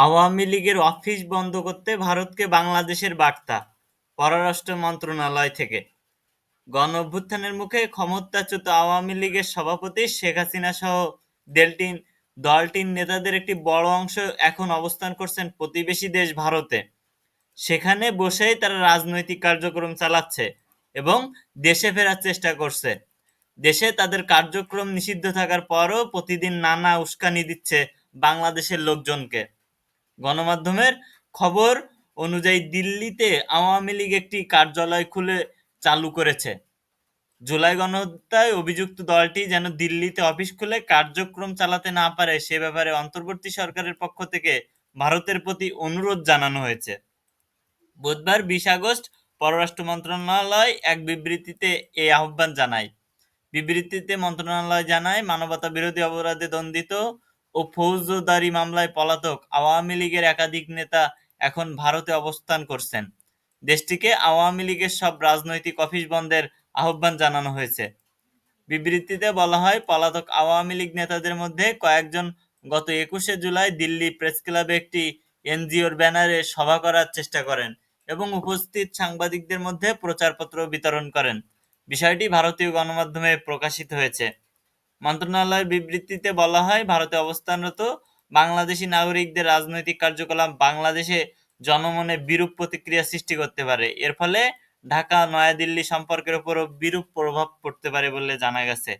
আওয়ামী লীগের অফিস বন্ধ করতে ভারতকে বাংলাদেশের বার্তা, পররাষ্ট্র মন্ত্রণালয় থেকে গণঅভ্যুত্থানের মুখে ক্ষমতাচ্যুত আওয়ামী লীগের সভাপতি শেখ হাসিনাসহ দেলটিন দলটির নেতাদের একটি বড় অংশ এখন অবস্থান করছেন প্রতিবেশী দেশ ভারতে। সেখানে বসেই তারা রাজনৈতিক কার্যক্রম চালাচ্ছে এবং দেশে ফেরার চেষ্টা করছে। দেশে তাদের কার্যক্রম নিষিদ্ধ থাকার পরও প্রতিদিন নানা উস্কানি দিচ্ছে বাংলাদেশের লোকজনকে। গণমাধ্যমের খবর অনুযায়ী দিল্লিতে আওয়ামী লীগ একটি কার্যালয় খুলে চালু করেছে। জুলাই গণহত্যায় অভিযুক্ত দলটি যেন দিল্লিতে অফিস খুলে কার্যক্রম চালাতে না পারে সে ব্যাপারে অন্তর্বর্তী সরকারের পক্ষ থেকে ভারতের প্রতি অনুরোধ জানানো হয়েছে। বুধবার বিশ আগস্ট পররাষ্ট্র মন্ত্রণালয় এক বিবৃতিতে এই আহ্বান জানায়। বিবৃতিতে মন্ত্রণালয় জানায়, মানবতাবিরোধী অপরাধে দণ্ডিত ও ফৌজদারি মামলায় পলাতক আওয়ামী লীগের একাধিক নেতা এখন ভারতে অবস্থান করছেন। দেশটিকে আওয়ামী লীগের সব রাজনৈতিক অফিস বন্ধের আহ্বান জানানো হয়েছে। বিবৃতিতে বলা হয়, পলাতক আওয়ামী লীগ নেতাদের মধ্যে কয়েকজন গত একুশে জুলাই দিল্লি প্রেস ক্লাবে একটি এনজিওর ব্যানারে সভা করার চেষ্টা করেন এবং উপস্থিত সাংবাদিকদের মধ্যে প্রচারপত্র বিতরণ করেন। বিষয়টি ভারতীয় গণমাধ্যমে প্রকাশিত হয়েছে। মন্ত্রণালয়ের বিবৃতিতে বলা হয়, ভারতে অবস্থানরত বাংলাদেশি নাগরিকদের রাজনৈতিক কার্যকলাপ বাংলাদেশে জনমনে বিরূপ প্রতিক্রিয়া সৃষ্টি করতে পারে। এর ফলে ঢাকা-নয়াদিল্লি সম্পর্কের উপরও বিরূপ প্রভাব পড়তে পারে বলে জানা গেছে।